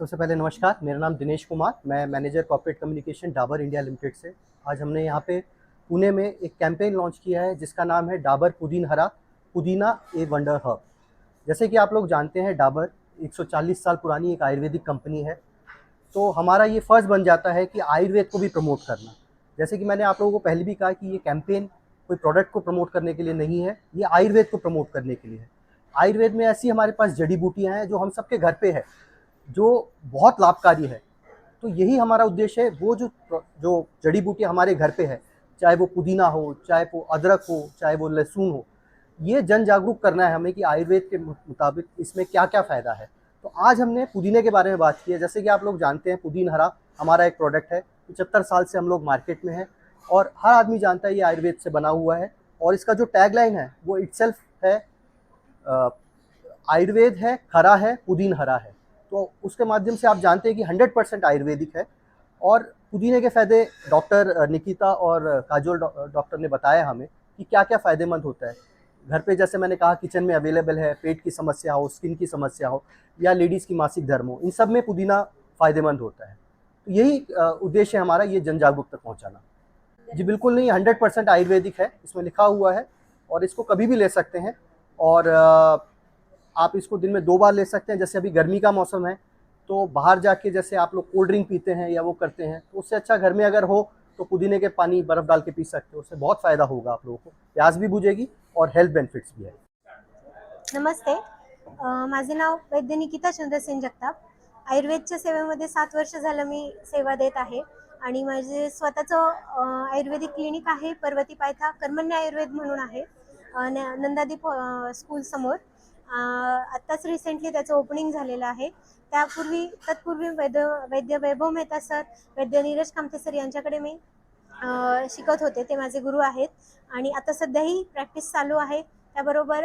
सबसे पहले नमस्कार, मेरा नाम दिनेश कुमार, मैं manager corporate communication Dabur India limited से। आज हमने यहाँ पे पुणे में एक कैंपेन लॉन्च किया है, जिसका नाम है डाबर पुदीन हरा पुदीना ए वंडर हब। जैसे कि आप लोग जानते हैं, डाबर 140 साल पुरानी एक आयुर्वेदिक कंपनी है। तो हमारा ये फ़र्ज़ बन जाता है कि आयुर्वेद को भी प्रमोट करना। जैसे कि मैंने आप लोगों को पहले भी कहा कि ये कैंपेन कोई प्रोडक्ट को प्रमोट करने के लिए नहीं है, ये आयुर्वेद को प्रमोट करने के लिए है। आयुर्वेद में ऐसी हमारे पास जड़ी बूटियाँ हैं, जो हम सबके घर पे है। जो बहुत लाभकारी है। तो यही हमारा उद्देश्य है। वो जो जो जड़ी बूटी हमारे घर पे है, चाहे वो पुदीना हो, चाहे वो अदरक हो, चाहे वो लहसुन हो, ये जन जागरूक करना है हमें कि आयुर्वेद के मुताबिक इसमें क्या क्या फ़ायदा है। तो आज हमने पुदीने के बारे में बात की है। जैसे कि आप लोग जानते हैं पुदीन हरा हमारा एक प्रोडक्ट है। पचहत्तर साल से हम लोग मार्केट में हैं और हर आदमी जानता है ये आयुर्वेद से बना हुआ है और इसका जो टैगलाइन है, वो इट्सल्फ है आयुर्वेद है खरा है पुदीन हरा है। तो उसके माध्यम से आप जानते हैं कि हंड्रेड परसेंट आयुर्वेदिक है और पुदीने के फ़ायदे डॉक्टर निकिता और काजोल डॉक्टर ने बताया हमें कि क्या क्या फ़ायदेमंद होता है। घर पे जैसे मैंने कहा, किचन में अवेलेबल है, पेट की समस्या हो, स्किन की समस्या हो या लेडीज़ की मासिक धर्म हो, इन सब में पुदीना फ़ायदेमंद होता है। तो यही उद्देश्य हमारा ये जन जागरूक तक पहुँचाना। जी, बिल्कुल नहीं, हंड्रेड परसेंट आयुर्वेदिक है, इसमें लिखा हुआ है और इसको कभी भी ले सकते हैं और आप इसको दिन में दो बार ले सकते हैं जैसे अभी गर्मी का मौसम है तो बाहर जाके जैसे आप लोग कोल्ड ड्रिंक पीते हैं या वो करते हैं तो उससे अच्छा घर में अगर हो तो पुदीने के पानी बर्फ़ डाल के पी सकते हो उससे बहुत फ़ायदा होगा आप लोगों को। प्यास भी बुझेगी और हेल्थ बेनिफिट्स भी है। नमस्ते माझे नाव वैद्य निकिता चंद्रसेन जगताप. आयुर्वेदच्या सेवेमध्ये सात वर्ष झालं मी सेवा देत आहे आणि माझे स्वतःचं आयुर्वेदिक क्लिनिक आहे पर्वती पायथा कर्मण्य आयुर्वेद म्हणून आहे नंदादीप स्कूल समोर. आत्ताच रिसेंटली त्याचं ओपनिंग झालेलं आहे. त्यापूर्वी तत्पूर्वी वैद्य वैद्य वैभव मेहता सर वैद्य नीरज कामते सर यांच्याकडे मी शिकत होते. ते माझे गुरु आहेत. आणि आता सध्याही प्रॅक्टिस चालू आहे. त्याबरोबर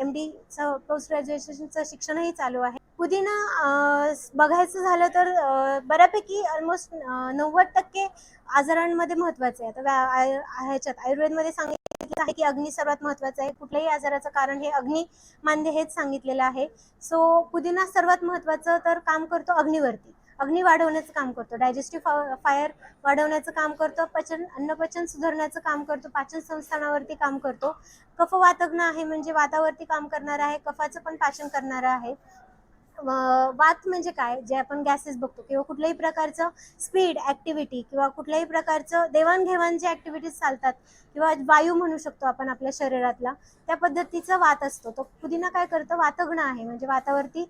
एम डीचं पोस्ट ग्रॅज्युएशनचं शिक्षणही चालू आहे. पुदिना बघायचं झालं तर बऱ्यापैकी ऑलमोस्ट नव्वद टक्के आजारांमध्ये महत्त्वाचे आहे आता ह्याच्यात आयुर्वेदमध्ये सांगितलं आहे की अग्नी सर्वात महत्त्वाचा आहे. कुठल्याही आजाराचं कारण हे अग्नी मान्य हेच सांगितलेलं आहे. सो पुदिना सर्वात महत्वाचं तर काम करतो अग्नीवरती. अग्नी वाढवण्याचं काम करतो. डायजेस्टिव्ह फायर वाढवण्याचं काम करतो. पचन अन्नपचन सुधारण्याचं काम करतो. पाचन संस्थानावरती काम करतो. कफ वातग्न आहे म्हणजे वातावरती काम करणार आहे. कफाचं पण पाचन करणारं आहे. वात म्हणजे काय? जे आपण गॅसेस बघतो किंवा कुठल्याही प्रकारचं स्पीड ॲक्टिव्हिटी किंवा कुठल्याही प्रकारचं देवाणघेवाण जे ॲक्टिव्हिटीज चालतात किंवा वायू म्हणू शकतो आपण आपल्या शरीरातला त्या पद्धतीचा वात असतो. तो पुदिना काय करतं? वातघ्न आहे. म्हणजे वातावरती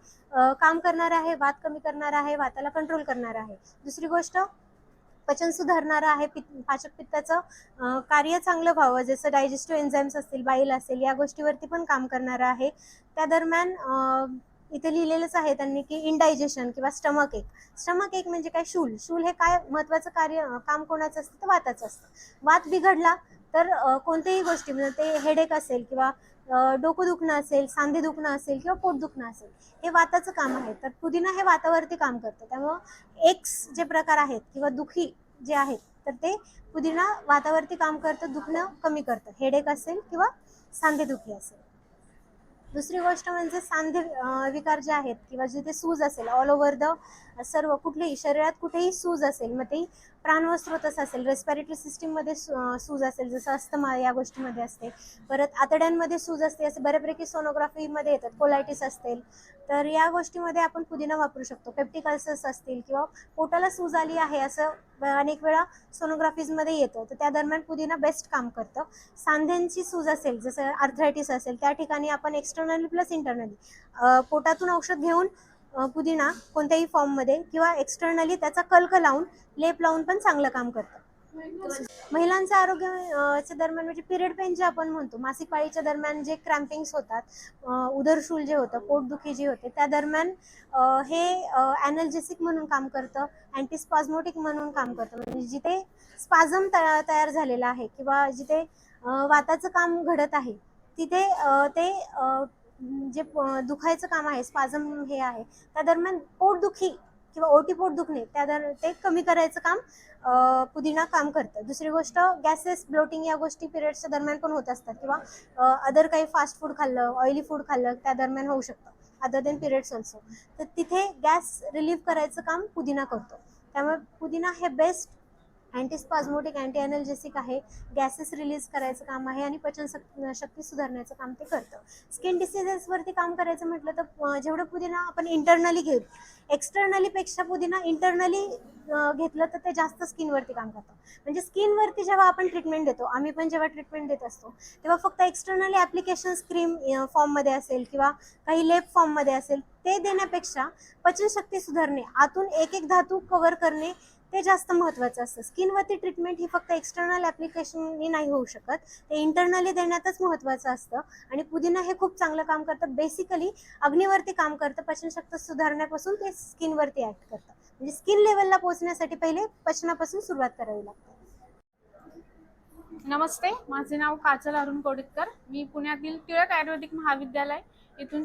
काम करणार आहे वात कमी करणार आहे वाताला कंट्रोल करणार आहे. दुसरी गोष्ट पचन सुधारणारं आहे पित्त पाचक पित्ताचं कार्य चांगलं व्हावं. जसं डायजेस्टिव्ह एन्झाईम्स असतील बाईल असेल या गोष्टीवरती पण काम करणारं आहे. त्या दरम्यान इथे लिहिलेलंच आहे त्यांनी की इनडायजेशन किंवा स्टमक एक स्टमक एक म्हणजे काय? शूल. शूल हे काय महत्त्वाचं कार्य काम कोणाचं असतं? तर वाताचं असतं. वात बिघडला तर कोणत्याही गोष्टी म्हणजे ते हेडेक असेल किंवा डोकं दुखणं असेल सांधे दुखणं असेल किंवा पोट दुखणं असेल हे वाताचं काम आहे. तर पुदिना हे वातावरती काम करतं. त्यामुळं एक्स जे प्रकार आहेत किंवा दुखी जे आहेत तर ते पुदिना वातावरती काम करतं दुखणं कमी करतं. हेडेक असेल किंवा सांधेदुखी असेल. दुसरी गोष्ट म्हणजे सांधे विकार जे आहेत किंवा जिथे सूज असेल ऑल ओव्हर द सर्व कुठलेही शरीरात कुठेही सूज असेल मग ते प्राणवस्त्रोतच असेल. रेस्पिरेटरी सिस्टीममध्ये सूज असेल जसं अस्थमा या गोष्टीमध्ये असते. परत आतड्यांमध्ये सूज असते असे बऱ्यापैकी सोनोग्राफीमध्ये येतात. कोलायटिस असतील तर या गोष्टीमध्ये आपण पुदिना वापरू शकतो. पेप्टिक अल्सर्स असतील किंवा पोटाला सूज आली आहे असं अनेक वेळा सोनोग्राफीजमध्ये येतं. तर त्या दरम्यान पुदिना बेस्ट काम करतं. सांध्यांची सूज असेल जसं आर्थरायटिस असेल त्या ठिकाणी आपण एक्सटर्नली प्लस इंटरनली पोटातून औषध घेऊन पुदिना कोणत्याही फॉर्ममध्ये किंवा एक्सटर्नली त्याचा कल्क लावून लेप लावून पण चांगलं काम करतं. महिलांचं आरोग्य च्या दरम्यान म्हणजे पिरियड पेन जे आपण म्हणतो मासिक पाळीच्या दरम्यान जे क्रॅम्पिंग्स होतात उदरशूल जे होतं पोटदुखी जी होते त्या दरम्यान हे ॲनल्जेसिक म्हणून काम करतं अँटीस्पाझमोटिक म्हणून काम करतं. म्हणजे जिथे स्पाझम तया तयार झालेला आहे किंवा जिथे वाताचं काम घडत आहे तिथे ते जे दुखायचं काम आहे स्पाझम हे आहे त्या दरम्यान पोटदुखी किंवा ओटी पोट दुखणे त्या दर ते कमी करायचं काम पुदिना काम करतं. दुसरी गोष्ट गॅसेस ब्लोटिंग या गोष्टी पिरियड्सच्या दरम्यान पण होत असतात किंवा अदर काही फास्ट फूड खाल्लं ऑइली फूड खाल्लं त्या दरम्यान होऊ शकतं. अदर देन पिरियड्स ऑल्सो तर तिथे गॅस रिलीव्ह करायचं काम पुदिना करतो. त्यामुळे पुदिना हे बेस्ट अँटीस्पाझमोटिक अँटी अनर्जेसिक आहे गॅसेस रिलीज करायचं काम आहे आणि पचन शक्ती सुधारण्याचं काम ते करतं. स्किन डिसिजेसवरती काम करायचं म्हटलं तर जेवढं पुदिना आपण इंटरनली घेऊ एक्सटर्नलीपेक्षा पुदिना इंटरनली घेतलं तर ते जास्त स्किनवरती काम करतं. म्हणजे स्किनवरती जेव्हा आपण ट्रीटमेंट देतो आम्ही पण जेव्हा ट्रीटमेंट देत असतो तेव्हा फक्त एक्सटर्नली ॲप्लिकेशन क्रीम फॉर्ममध्ये असेल किंवा काही लेप फॉर्ममध्ये असेल ते देण्यापेक्षा पचनशक्ती सुधारणे आतून एक एक धातू कव्हर करणे ते जास्त महत्त्वाचं असतं. स्किनवरती ट्रीटमेंट ही फक्त एक्सटर्नल ॲप्लिकेशननी नाही होऊ शकत. ते इंटरनली देण्यातच महत्त्वाचं असतं. आणि पुदिना हे खूप चांगलं काम करतं. बेसिकली अग्नीवरती काम करतं. पचनशक्ती सुधारण्यापासून ते स्किनवरती ॲक्ट करतं. म्हणजे स्किन लेवलला पोहोचण्यासाठी पहिले पचनापासून सुरुवात करावी लागते. नमस्ते. माझे नाव काजल अरुण कोडितकर. मी पुण्यातील टिळक आयुर्वेदिक महाविद्यालय इथून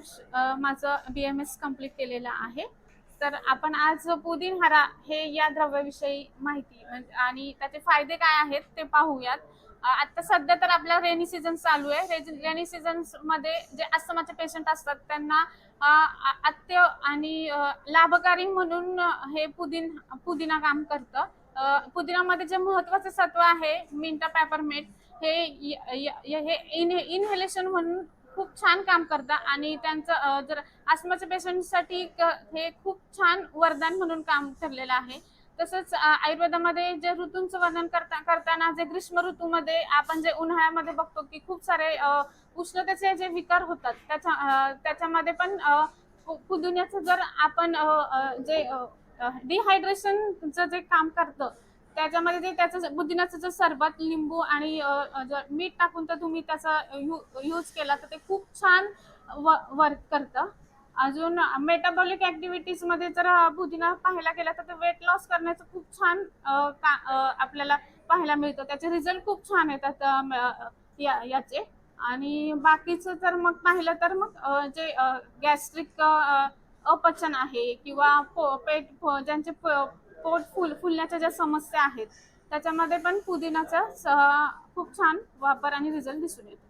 माझं बी एम एस कंप्लीट केलेलं आहे. तर आपण आज पुदिन हरा हे या द्रव्याविषयी माहिती म्हणजे आणि त्याचे फायदे काय आहेत ते पाहूयात. आता सध्या तर आपला रेनी सीझन चालू आहे. रेनी सीझनमध्ये जे अस्थमाचे पेशंट असतात त्यांना अत्य आणि लाभकारी म्हणून हे पुदिन पुदिना काम करतं. पुदिनामध्ये जे महत्त्वाचे सत्व आहे मिंटा पेपरमेट हे य- य- हे इन इनहेलेशन म्हणून खूप छान काम करतं आणि त्यांचं जर आस्माच्या पेशंटसाठी हे खूप छान वरदान म्हणून काम ठरलेलं आहे. तसंच आयुर्वेदामध्ये जे ऋतूंचं वर्णन करता करताना जे ग्रीष्म ऋतूमध्ये आपण जे उन्हाळ्यामध्ये बघतो की खूप सारे उष्णतेचे जे विकार होतात त्याच्या त्याच्यामध्ये पण पुदुन्याचं जर आपण जे डिहायड्रेशनचं जे काम करतं त्याच्यामध्ये ते त्याचं बुद्धिनाचं सरबत लिंबू आणि जर मीठ टाकून तर तुम्ही त्याचा यूज केला तर ते खूप छान वर्क करतं. अजून मेटाबॉलिक ऍक्टिव्हिटीजमध्ये जर अ, पुदिना पाहायला गेला तर ते वेट लॉस करण्याचं खूप छान का- आपल्याला पाहायला मिळतं. त्याचे रिझल्ट खूप छान येतात म, या- याचे. आणि बाकीचं जर मग पाहिलं तर मग जे गॅस्ट्रिक अपचन आहे किंवा पेट ज्यांचे प- पोट फुल फुलण्याच्या ज्या समस्या आहेत त्याच्यामध्ये पण पुदिनाचा खूप छान वापर आणि रिझल्ट दिसून येतो.